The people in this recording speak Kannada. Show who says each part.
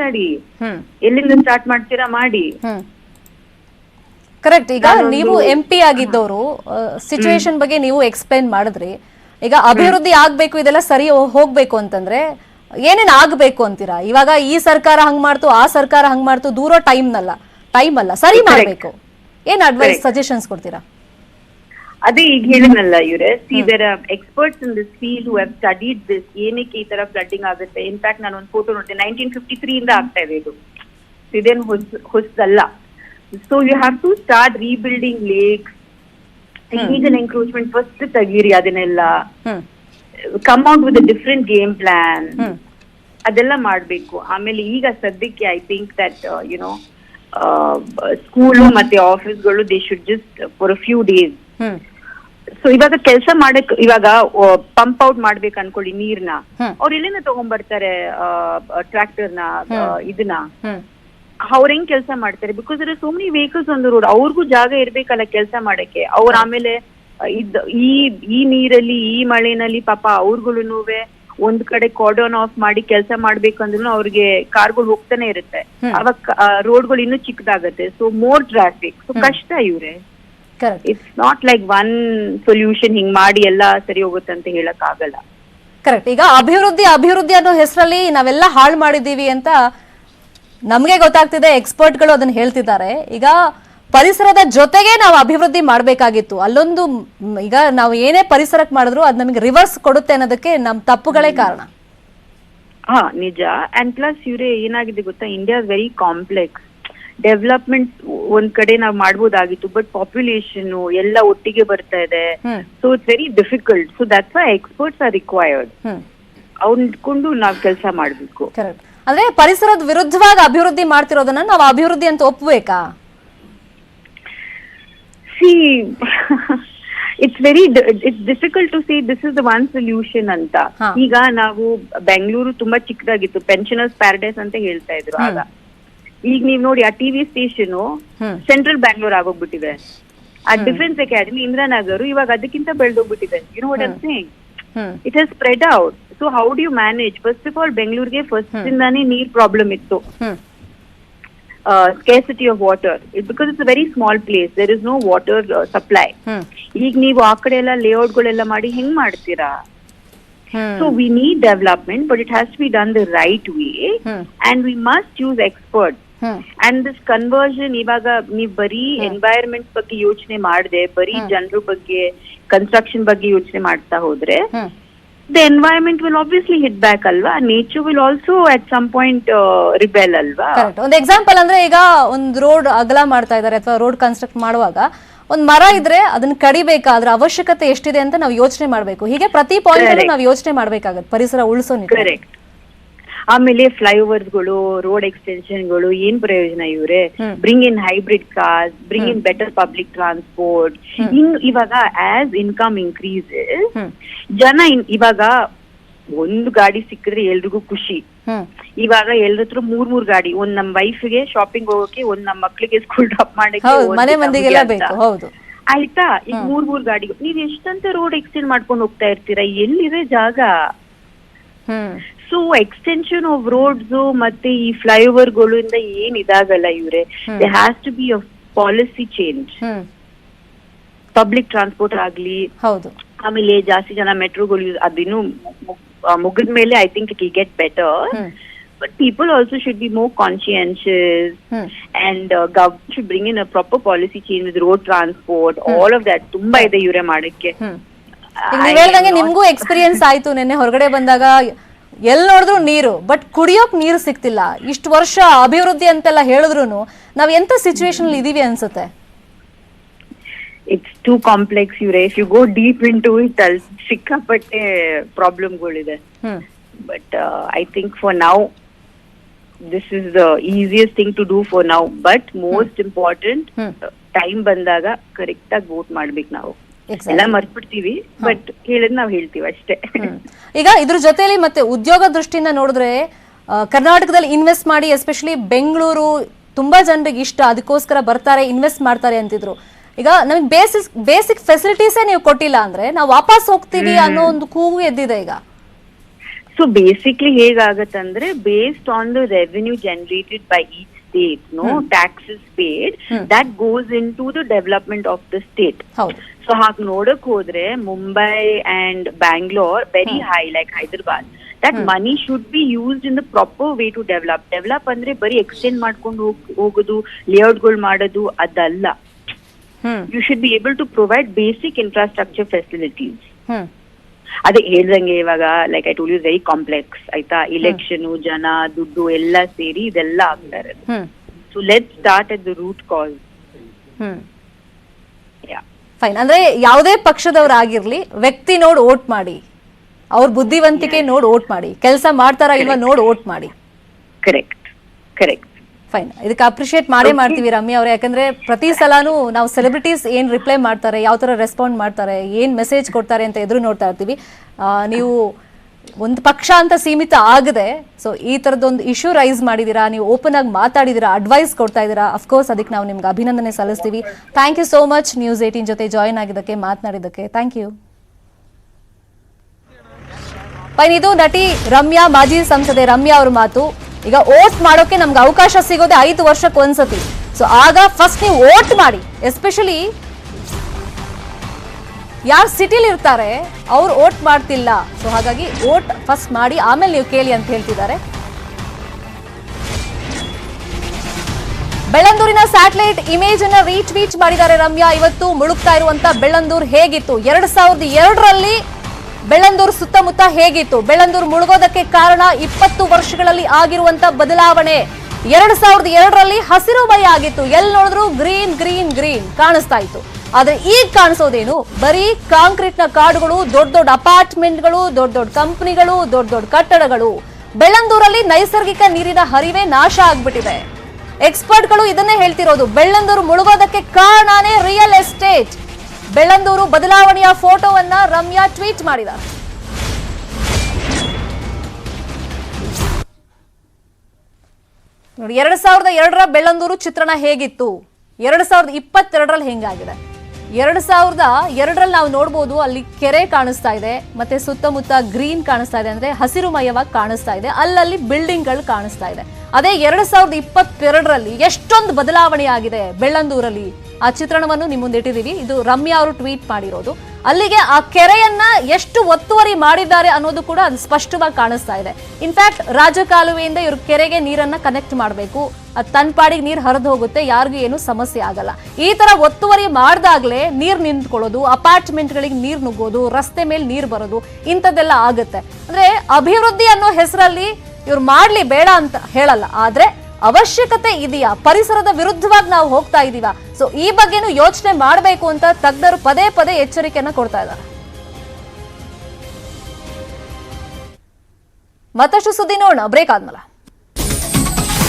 Speaker 1: ಮಾತಾಡಿ. ಎಲ್ಲಿಂದ ಸ್ಟಾರ್ಟ್ ಮಾಡ್ತೀರಾ ಮಾಡಿ.
Speaker 2: ಕರೆಕ್ಟ್ ಈಗ ನೀವು ಎಂ ಪಿ ಆಗಿದ್ದವರು ಸಿಚುವೇಶನ್ ಬಗ್ಗೆ ನೀವು ಎಕ್ಸ್ಪ್ಲೈನ್ ಮಾಡಿದ್ರಿ. ಈಗ ಅಭಿವೃದ್ಧಿ ಆಗ್ಬೇಕು ಇದೆಲ್ಲ ಸರಿ ಹೋಗ್ಬೇಕು ಅಂತಂದ್ರೆ ಏನೇನ್ ಆಗ್ಬೇಕು ಅಂತೀರಾ? ಇವಾಗ ಈ ಸರ್ಕಾರ ಹಂಗ್ ಮಾಡ್ತು ಆ ಸರ್ಕಾರ ಹಂಗ್ ಮಾಡ್ತು ದೂರ ಟೈಮ್ನಲ್ಲ ಟೈಮ್ ಅಲ್ಲ ಸರಿ ಮಾಡ್ಬೇಕು. ಏನ್ ಅಡ್ವೈಸ್ ಸಜೆಷನ್ಸ್ ಕೊಡ್ತೀರಾ?
Speaker 1: ಅದೇ ಈಗ ಹೇಳಿದ್ನಲ್ಲ ಇವ್ರೆ see there experts in this field who have studied this ಏನಕ್ಕೆ ಈ ತರ ಫ್ಲಡ್ಡಿಂಗ್ ಆಗುತ್ತೆ? ಇನ್ಫ್ಯಾಕ್ಟ್ ನಾನು ಒಂದು ಫೋಟೋ ನೋಡಿದೆ ನೈನ್ಟೀನ್ ಫಿಫ್ಟಿ ತ್ರೀ ಇಂದ ಆಗ್ತಾ ಇದೆ ಇದು. ಇದೇನು ಹೊಸ್ ಹೊಸದಲ್ಲ. So you have to start rebuilding lakes ಈಗಿನ ಎನ್ಕ್ರೋಚ್ಮೆಂಟ್ ಫಸ್ಟ್ ತೆಗೀರಿ ಅದನ್ನೆಲ್ಲ. Come out with different game plan ಅದೆಲ್ಲ ಮಾಡ್ಬೇಕು. ಆಮೇಲೆ ಈಗ ಸದ್ಯಕ್ಕೆ I think that you know school ಮತ್ತೆ ಆಫೀಸ್ಗಳು they should just for a few days so ಇವಾಗ ಕೆಲಸ ಮಾಡಕ್ ಇವಾಗ ಪಂಪ್ ಔಟ್ ಮಾಡ್ಬೇಕು ಅನ್ಕೊಳ್ಳಿ ನೀರ್ನ. ಅವ್ರು ಎಲ್ಲಿಂದ ತಗೊಂಡ್ಬರ್ತಾರೆ ಟ್ರ್ಯಾಕ್ಟರ್ನ ಇದನ್ನ? ಅವ್ರ ಹೆಂಗ್ ಕೆಲಸ ಮಾಡ್ತಾರೆ? ಬಿಕಾಸ್ ಇರೋ ಸೋ ಮೆನಿ ವೆಹಿಕಲ್ಸ್ ಒಂದು ರೋಡ್ ಅವ್ರಿಗೂ ಜಾಗ ಇರ್ಬೇಕಲ್ಲ ಕೆಲಸ ಮಾಡಕ್ಕೆ. ಅವ್ರ ಆಮೇಲೆ ಇದ್ ಈ ಈ ನೀರಲ್ಲಿ ಈ ಮಳೆನಲ್ಲಿ ಪಾಪ ಅವ್ರಗಳು ಒಂದ್ ಕಡೆ ಕಾರ್ಡನ್ ಆಫ್ ಮಾಡಿ ಕೆಲಸ ಮಾಡ್ಬೇಕಂದ್ರೂ ಅವ್ರಿಗೆ ಕಾರ್ಗಳು ಹೋಗ್ತಾನೆ ಇರುತ್ತೆ. ಅವಾಗ ರೋಡ್ಗಳು ಇನ್ನೂ ಚಿಕ್ಕದಾಗತ್ತೆ. ಸೊ ಮೋರ್ ಟ್ರಾಫಿಕ್ ಸೊ ಕಷ್ಟ ಇವ್ರೆ. It's not like one solution ಹಿಂಗ್ ಮಾಡಿ ಎಲ್ಲ ಸರಿ ಹೋಗುತ್ತೆ ಅಂತ ಹೇಳಕ್ ಆಗಲ್ಲ.
Speaker 2: ಕರೆಕ್ಟ್ ಈಗ ಅಭಿವೃದ್ಧಿ ಅಭಿವೃದ್ಧಿ ಅನ್ನೋ ಹೆಸರಲ್ಲಿ ನಾವೆಲ್ಲ ಹಾಳು ಮಾಡಿದ್ದೀವಿ ಅಂತ ನಮಗೆ ಗೊತ್ತಾಗ್ತಿದೆ ಎಕ್ಸ್ಪರ್ಟ್ಗಳು ಅದನ್ನ ಹೇಳ್ತಿದ್ದಾರೆ. ಈಗ ಪರಿಸರದ ಜೊತೆಗೆ ನಾವು ಅಭಿವೃದ್ಧಿ ಮಾಡಬೇಕಾಗಿತ್ತು. ಅಲ್ಲೊಂದು ಈಗ ನಾವು ಏನೇ ಪರಿಸರಕ್ಕೆ ಮಾಡಿದ್ರು ಅದು ನಮಗೆ ರಿವರ್ಸ್ ಕೊಡುತ್ತೆ ಅನ್ನೋದಕ್ಕೆ ನಮ್ಮ ತಪ್ಪುಗಳೇ ಕಾರಣ.
Speaker 1: ಹಾ ನಿಜ. ಅಂಡ್ ಪ್ಲಸ್ ಇವ್ರೆ ಏನಾಗಿದೆ ಗೊತ್ತಾ? ಇಂಡಿಯಾ ವೆರಿ ಕಾಂಪ್ಲೆಕ್ಸ್ ಡೆವಲಪ್ಮೆಂಟ್ ಒಂದ್ ಕಡೆ ನಾವ್ ಮಾಡ್ಬೋದಾಗಿತ್ತು ಬಟ್ ಪಾಪ್ಯುಲೇಷನ್ ಎಲ್ಲ ಒಟ್ಟಿಗೆ ಬರ್ತಾ ಇದೆ. So it's very difficult so that's why experts are required ಇಟ್ಕೊಂಡು ನಾವ್ ಕೆಲಸ ಮಾಡ್ಬೇಕು.
Speaker 2: ಅಂದ್ರೆ ಪರಿಸರದ ವಿರುದ್ಧವಾಗಿ ಅಭಿವೃದ್ಧಿ ಮಾಡ್ತಿರೋದನ್ನ ನಾವು ಅಭಿವೃದ್ಧಿ ಅಂತ ಒಪ್ಬೇಕಾ?
Speaker 1: See it's very it's difficult to see this is the one solution ಅಂತ. ಈಗ ನಾವು ಬೆಂಗಳೂರು ತುಂಬಾ ಚಿಕ್ಕದಾಗಿತ್ತು. ಪೆನ್ಷನರ್ಸ್ ಪ್ಯಾರಡೈಸ್ ಅಂತ ಹೇಳ್ತಾ ಇದ್ರು ಆಗ. ಈಗ ನೀವ್ ನೋಡಿ ಆ ಟಿವಿ ಸ್ಟೇಷನ್ ಸೆಂಟ್ರಲ್ ಬ್ಯಾಂಗ್ಳೂರ್ ಆಗೋಗ್ಬಿಟ್ಟಿದೆ. ಆ ಡಿಫೆನ್ಸ್ ಅಕಾಡೆಮಿ ಇಂದ್ರಾನಗರ್ ಇವಾಗ ಅದಕ್ಕಿಂತ ಬೆಳೆದೋಗ್ಬಿಟ್ಟಿದೆ you know what I'm saying it has spread out so how do you manage first of all ಬೆಂಗಳೂರಿಗೆ ಫಸ್ಟ್ ಇಂದಾನೇ ನೀರ್ ಪ್ರಾಬ್ಲಮ್ ಇತ್ತು. Scarcity of water because it's very small place there is no water supply ಈಗ ನೀವು ಆ ಕಡೆ ಎಲ್ಲ ಲೇಔಟ್ ಗಳೆಲ್ಲ ಮಾಡಿ ಹೆಂಗ್ ಮಾಡ್ತೀರಾ? So we need development but it has to be done the right way and we must use expert and this conversion ಇವಾಗ ನೀವ್ ಬರೀ ಎನ್ವೈರನ್ಮೆಂಟ್ ಬಗ್ಗೆ ಯೋಚನೆ ಮಾಡದೆ ಬರೀ ಜನರ ಬಗ್ಗೆ ಕನ್ಸ್ಟ್ರಕ್ಷನ್ ಬಗ್ಗೆ ಯೋಚನೆ ಮಾಡ್ತಾ ಹೋದ್ರೆ the environment will obviously hit back ಅಲ್ವಾ? Nature will also at some point rebel ಅಲ್ವಾ?
Speaker 2: ಒಂದು ಎಕ್ಸಾಂಪಲ್ ಅಂದ್ರೆ ಈಗ ಒಂದು ರೋಡ್ ಅಗಲ ಮಾಡ್ತಾ ಇದ್ದಾರೆ ಅಥವಾ ರೋಡ್ ಕನ್ಸ್ಟ್ರಕ್ಟ್ ಮಾಡುವಾಗ ಒಂದ್ ಮರ ಇದ್ರೆ ಅದನ್ನ ಕಡಿಬೇಕಾ ಅದ್ರ ಅವಶ್ಯಕತೆ ಎಷ್ಟಿದೆ ಅಂತ ನಾವು ಯೋಚನೆ ಮಾಡಬೇಕು. ಹೀಗೆ ಪ್ರತಿ ಪಾಯಿಂಟ್ ನಾವು ಯೋಚನೆ ಮಾಡ್ಬೇಕಾಗತ್ತೆ ಪರಿಸರ ಉಳಿಸೋ ನಿಟ್ಟಿನಲ್ಲಿ
Speaker 1: ಕರೆಕ್ಟ್ ಆಮೇಲೆ ಫ್ಲೈಓವರ್ಸ್ಗಳು ರೋಡ್ ಎಕ್ಸ್ಟೆನ್ಷನ್ಗಳು ಏನ್ ಪ್ರಯೋಜನ ಇವ್ರೆ. Bring in hybrid cars bring in better public transport in ಇವಾಗ ಆಸ್ ಇನ್ಕಮ್ ಇನ್ಕ್ರೀಸ್ ಜನ ಇವಾಗ ಒಂದು ಗಾಡಿ ಸಿಕ್ಕಿದ್ರೆ ಎಲ್ರಿಗೂ ಖುಷಿ. ಇವಾಗ ಎಲ್ರ ಹತ್ರ ಮೂರ್ ಮೂರ್ ಗಾಡಿ ಒಂದ್ ನಮ್ ವೈಫ್ಗೆ ಶಾಪಿಂಗ್ ಹೋಗೋಕೆ ಒಂದ್ ನಮ್ ಮಕ್ಳಿಗೆ ಸ್ಕೂಲ್ ಡ್ರಾಪ್ ಮಾಡಕ್ಕೆ ಆಯ್ತಾ? ಈಗ ಮೂರ್ ಮೂರ್ ಗಾಡಿ ನೀವ್ ಎಷ್ಟಂತ ರೋಡ್ ಎಕ್ಸ್ಟೆಂಡ್ ಮಾಡ್ಕೊಂಡು ಹೋಗ್ತಾ ಇರ್ತೀರಾ? ಎಲ್ಲಿದೆ ಜಾಗ? ಸೊ ಎಕ್ಸ್ಟೆನ್ಷನ್ ಆಫ್ ರೋಡ್ಸ್ ಮತ್ತೆ ಈ ಫ್ಲೈಓವರ್ ಇಂದ ಏನ್ ಇದಾಗಲ್ಲ ಇವ್ರೆ. They has to be a policy change public transport ಆಗ್ಲಿ ಆಮೇಲೆ ಜಾಸ್ತಿ ಜನ ಮೆಟ್ರೋಗಳು ಅದಿನ್ನು ಮುಗಿದ ಮೇಲೆ I think it will get better but people also should be more conscientious and government should bring in a proper policy change with road transport all of that ತುಂಬಾ ಇದೆ ಇವರೇ ಮಾಡಕ್ಕೆ.
Speaker 2: ನೀವ್ ಹೇಳ್ದಂಗೆ ನಿಮ್ಗೂ ಎಕ್ಸ್ಪೀರಿಯನ್ಸ್ ಆಯ್ತು. ನಿನ್ನೆ ಹೊರಗಡೆ ಬಂದಾಗ ಎಲ್ ನೋಡಿದ್ರು ನೀರು ಬಟ್ ಕುಡಿಯೋಕ್ ನೀರು ಸಿಗ್ತಿಲ್ಲ. ಇಷ್ಟು ವರ್ಷ ಅಭಿವೃದ್ಧಿ ಅಂತೆಲ್ಲ ಹೇಳಿದ್ರು ನಾವ್ ಎಂತ ಸಿಚುವೇಶನ್ ಇದೀವಿ ಅನ್ಸುತ್ತೆ?
Speaker 1: ಇಟ್ಸ್ ಟೂ ಕಾಂಪ್ಲೆಕ್ಸ್ ಇವ್ರೆ if you go deep into it ಅಲ್ಲಿ ಸಿಕ್ಕಾಪಟ್ಟೆ ಪ್ರಾಬ್ಲಮ್ಗಳಿದೆ. But I think for now this is the easiest thing to do for now but most important. Time ಬಂದಾಗ ಕರೆಕ್ಟ್ ಆಗಿ ವೋಟ್ ಮಾಡ್ಬೇಕು ನಾವು. ಎಲ್ಲ ಮರ್ತ್ಬಿಡ್ತೀವಿ ಬಟ್ ಹೇಳಿದ್ ನಾವ್ ಹೇಳ್ತೀವಿ ಅಷ್ಟೇ.
Speaker 2: ಈಗ ಇದ್ರ ಜೊತೆಲಿ ಮತ್ತೆ ಉದ್ಯೋಗ ದೃಷ್ಟಿಯಿಂದ ನೋಡಿದ್ರೆ ಕರ್ನಾಟಕದಲ್ಲಿ ಇನ್ವೆಸ್ಟ್ ಮಾಡಿ ಎಸ್ಪೆಷಲಿ ಬೆಂಗಳೂರು ತುಂಬಾ ಜನರಿಗೆ ಇಷ್ಟ ಅದಕ್ಕೋಸ್ಕರ ಬರ್ತಾರೆ ಇನ್ವೆಸ್ಟ್ ಮಾಡ್ತಾರೆ ಅಂತಿದ್ರು. ಈಗ ನಮಗೆ ಬೇಸಿಕ್ ಬೇಸಿಕ್ ಫೆಸಿಲಿಟೀಸೇ ನೀವು ಕೊಟ್ಟಿಲ್ಲ ಅಂದ್ರೆ ನಾವು ವಾಪಸ್ ಹೋಗ್ತೀವಿ ಅನ್ನೋ ಒಂದು ಕೂಗು ಎದ್ದಿದೆ ಈಗ.
Speaker 1: So basically ಹೇಗಾಗತ್ತಂದ್ರೆ based on the revenue generated by each state no taxes paid
Speaker 2: Hmm.
Speaker 1: That goes into the development of the state so ಹಾಗೆ ನೋಡಕ್ ಹೋದ್ರೆ Mumbai and Bangalore very high like Hyderabad that money should be used in the proper way to develop develop ಅಂದ್ರೆ ಬರೀ ಎಕ್ಸ್ಟೆಂಡ್ ಮಾಡ್ಕೊಂಡು ಹೋಗ್- ಹೋಗೋದು ಲೇಔಟ್ಗಳು ಮಾಡೋದು ಅದಲ್ಲ you should be able to provide basic infrastructure facilities ಅದೇ ಹೇಳ್ದಂಗೆ ಇವಾಗ like I told you very complex ಆಯ್ತಾ? ಇಲೆಕ್ಷನ್ ಜನ ದುಡ್ಡು ಎಲ್ಲ ಸೇರಿ ಇದೆಲ್ಲ ಆಗ್ತಾ ಇರೋದು. So let start at the root cause
Speaker 2: fine ಅಂದ್ರೆ ಯಾವುದೇ ಪಕ್ಷದವರಾಗಿರ್ಲಿ ವ್ಯಕ್ತಿ ನೋಡಿ ಓಟ್ ಮಾಡಿ. ಅವ್ರ ಬುದ್ಧಿವಂತಿಕೆ ನೋಡಿ ಓಟ್ ಮಾಡಿ. ಕೆಲಸ ಮಾಡ್ತಾರ ಇಲ್ವಾ ನೋಡಿ ಓಟ್ ಮಾಡಿ.
Speaker 1: ಕರೆಕ್ಟ್ ಕರೆಕ್ಟ್
Speaker 2: ಫೈನ್ ಇದಕ್ಕೆ ಅಪ್ರಿಶಿಯೇಟ್ ಮಾಡೇ ಮಾಡ್ತೀವಿ ರಮ್ಯ ಅವ್ರೆ ಯಾಕಂದ್ರೆ ಪ್ರತಿ ಸಲಾನು ನಾವು ಸೆಲೆಬ್ರಿಟೀಸ್ ಏನ್ ರಿಪ್ಲೈ ಮಾಡ್ತಾರೆ ಯಾವ ತರ ರೆಸ್ಪಾಂಡ್ ಮಾಡ್ತಾರೆ ಏನ್ ಮೆಸೇಜ್ ಕೊಡ್ತಾರೆ ಅಂತ ಎದುರು ನೋಡ್ತಾ ಇರ್ತೀವಿ. ನೀವು ಒಂದು ಪಕ್ಷ ಅಂತ ಸೀಮಿತ ಆಗದೆ ಸೊ ಈ ತರದೊಂದು ಇಶ್ಯೂ ರೈಸ್ ಮಾಡಿದೀರಾ ನೀವು ಓಪನ್ ಆಗಿ ಮಾತಾಡಿದೀರಾ ಅಡ್ವೈಸ್ ಕೊಡ್ತಾ ಇದ್ದೀರಾ ಅಫ್ಕೋರ್ಸ್ ಅದಕ್ಕೆ ನಾವು ನಿಮ್ಗೆ ಅಭಿನಂದನೆ ಸಲ್ಲಿಸ್ತೀವಿ. Thank you so much news eighteen ಜೊತೆ ಜಾಯಿನ್ ಆಗಿದ್ದಕ್ಕೆ ಮಾತನಾಡಿದ್ದಕ್ಕೆ. ಥ್ಯಾಂಕ್ ಯು ಫೈನ್ ಇದು ನಟಿ ರಮ್ಯಾ ಮಾಜಿ ಸಂಸದೆ ರಮ್ಯಾ ಅವ್ರ ಮಾತು. ಈಗ ಓಟ್ ಮಾಡೋಕೆ ನಮ್ಗೆ ಅವಕಾಶ ಸಿಗೋದೆ ಐದು ವರ್ಷಕ್ಕೆ ಒಂದ್ಸತಿ. ಸೊ ಆಗ ಫಸ್ಟ್ ನೀವು ಓಟ್ ಮಾಡಿ ಎಸ್ಪೆಷಲಿ ಯಾರು ಸಿಟಿಲಿ ಇರ್ತಾರೆ, ಅವ್ರು ಓಟ್ ಮಾಡ್ತಿಲ್ಲ. ಸೊ ಹಾಗಾಗಿ ಓಟ್ ಫಸ್ಟ್ ಮಾಡಿ, ಆಮೇಲೆ ನೀವು ಕೇಳಿ ಅಂತ ಹೇಳ್ತಿದ್ದಾರೆ. ಬೆಳ್ಳಂದೂರಿನ ಸ್ಯಾಟಲೈಟ್ ಇಮೇಜ್ ಅನ್ನ ರೀಟ್ವೀಟ್ ಮಾಡಿದ್ದಾರೆ ರಮ್ಯಾ. ಇವತ್ತು ಮುಳುಗ್ತಾ ಇರುವಂತ ಬೆಳ್ಳಂದೂರ್ ಹೇಗಿತ್ತು? ಎರಡ್ ಸಾವಿರದ ಎರಡರಲ್ಲಿ ಬೆಳ್ಳಂದೂರು ಸುತ್ತಮುತ್ತ ಹೇಗಿತ್ತು? ಬೆಳ್ಳಂದೂರು ಮುಳುಗೋದಕ್ಕೆ ಕಾರಣ ಇಪ್ಪತ್ತು ವರ್ಷಗಳಲ್ಲಿ ಆಗಿರುವಂತ ಬದಲಾವಣೆ. ಎರಡ್ ಸಾವಿರದ ಎರಡರಲ್ಲಿ ಹಸಿರು ಹಸಿರುಮಯ ಆಗಿತ್ತು. ಎಲ್ಲಿ ನೋಡಿದ್ರು ಗ್ರೀನ್ ಗ್ರೀನ್ ಗ್ರೀನ್ ಕಾಣಿಸ್ತಾ ಇತ್ತು. ಆದ್ರೆ ಈಗ ಕಾಣಿಸೋದೇನು? ಬರೀ ಕಾಂಕ್ರೀಟ್ನ ಕಾಡುಗಳು, ದೊಡ್ಡ ದೊಡ್ಡ ಅಪಾರ್ಟ್ಮೆಂಟ್ಗಳು, ದೊಡ್ಡ ದೊಡ್ಡ ಕಂಪನಿಗಳು, ದೊಡ್ಡ ದೊಡ್ಡ ಕಟ್ಟಡಗಳು. ಬೆಳ್ಳಂದೂರಲ್ಲಿ ನೈಸರ್ಗಿಕ ನೀರಿನ ಹರಿವೇ ನಾಶ ಆಗ್ಬಿಟ್ಟಿದೆ. ಎಕ್ಸ್ಪರ್ಟ್ಗಳು ಇದನ್ನೇ ಹೇಳ್ತಿರೋದು. ಬೆಳ್ಳಂದೂರು ಮುಳುಗೋದಕ್ಕೆ ಕಾರಣನೇ ರಿಯಲ್ ಎಸ್ಟೇಟ್. ಬೆಳ್ಳಂದೂರು ಬದಲಾವಣೆಯ ಫೋಟೋವನ್ನ ರಮ್ಯಾ ಟ್ವೀಟ್ ಮಾಡಿದ್ದಾರೆ. ನೋಡಿ, ಎರಡ್ ಸಾವಿರದ ಎರಡರ ಬೆಳ್ಳಂದೂರು ಚಿತ್ರಣ ಹೇಗಿತ್ತು? ಎರಡ್ ಸಾವಿರದ ಇಪ್ಪತ್ತೆರಡರಲ್ಲಿ ಹೆಂಗಾಗಿದೆ? ಎರಡ್ ಸಾವಿರದ ಎರಡರಲ್ಲಿ ನಾವು ನೋಡ್ಬೋದು ಅಲ್ಲಿ ಕೆರೆ ಕಾಣಿಸ್ತಾ ಇದೆ, ಮತ್ತೆ ಸುತ್ತಮುತ್ತ ಗ್ರೀನ್ ಕಾಣಿಸ್ತಾ ಇದೆ ಅಂದ್ರೆ ಹಸಿರುಮಯವಾಗಿ ಕಾಣಿಸ್ತಾ ಇದೆ, ಅಲ್ಲಲ್ಲಿ ಬಿಲ್ಡಿಂಗ್ಗಳು ಕಾಣಿಸ್ತಾ ಇದೆ. ಅದೇ ಎರಡ್ ಸಾವಿರದ ಇಪ್ಪತ್ತೆರಡರಲ್ಲಿ ಎಷ್ಟೊಂದು ಬದಲಾವಣೆ ಆಗಿದೆ ಬೆಳ್ಳಂದೂರಲ್ಲಿ? ಆ ಚಿತ್ರಣವನ್ನು ನಿಮ್ಮ ಮುಂದೆ ಇಟ್ಟಿದ್ದೀವಿ. ಇದು ರಮ್ಯಾ ಅವರು ಟ್ವೀಟ್ ಮಾಡಿರೋದು. ಅಲ್ಲಿಗೆ ಆ ಕೆರೆಯನ್ನ ಎಷ್ಟು ಒತ್ತುವರಿ ಮಾಡಿದ್ದಾರೆ ಅನ್ನೋದು ಕೂಡ ಅದು ಸ್ಪಷ್ಟವಾಗಿ ಕಾಣಿಸ್ತಾ ಇದೆ. ಇನ್ಫ್ಯಾಕ್ಟ್ ರಾಜಕಾಲುವೆಯಿಂದ ಇವರು ಕೆರೆಗೆ ನೀರನ್ನ ಕನೆಕ್ಟ್ ಮಾಡಬೇಕು. ಅದು ತನ್ನ ಪಾಡಿಗೆ ನೀರು ಹರಿದು ಹೋಗುತ್ತೆ, ಯಾರಿಗೂ ಏನು ಸಮಸ್ಯೆ ಆಗಲ್ಲ. ಈ ತರ ಒತ್ತುವರಿ ಮಾಡಿದಾಗಲೇ ನೀರು ನಿಂತ್ಕೊಳ್ಳೋದು ಅಪಾರ್ಟ್ಮೆಂಟ್ಗಳಿಗೆ ನೀರು ನುಗ್ಗೋದು, ರಸ್ತೆ ಮೇಲೆ ನೀರು ಬರೋದು, ಇಂಥದ್ದೆಲ್ಲ ಆಗುತ್ತೆ. ಅಂದ್ರೆ ಅಭಿವೃದ್ಧಿ ಅನ್ನೋ ಹೆಸರಲ್ಲಿ ಇವ್ರು ಮಾಡ್ಲಿ ಬೇಡ ಅಂತ ಹೇಳಲ್ಲ. ಆದ್ರೆ ಅವಶ್ಯಕತೆ ಇದೆಯಾ? ಪರಿಸರದ ವಿರುದ್ಧವಾಗಿ ನಾವು ಹೋಗ್ತಾ ಇದೀವ ಸೊ ಈ ಬಗ್ಗೆನೂ ಯೋಚನೆ ಮಾಡಬೇಕು ಅಂತ ತಜ್ಞರು ಪದೇ ಪದೇ ಎಚ್ಚರಿಕೆಯನ್ನು ಕೊಡ್ತಾ ಇದ್ದಾರೆ. ಮತ್ತಷ್ಟು ಸುದ್ದಿ ನೋಡೋಣ. ಬ್ರೇಕ್ ಆದ್ಮೇಲೆ.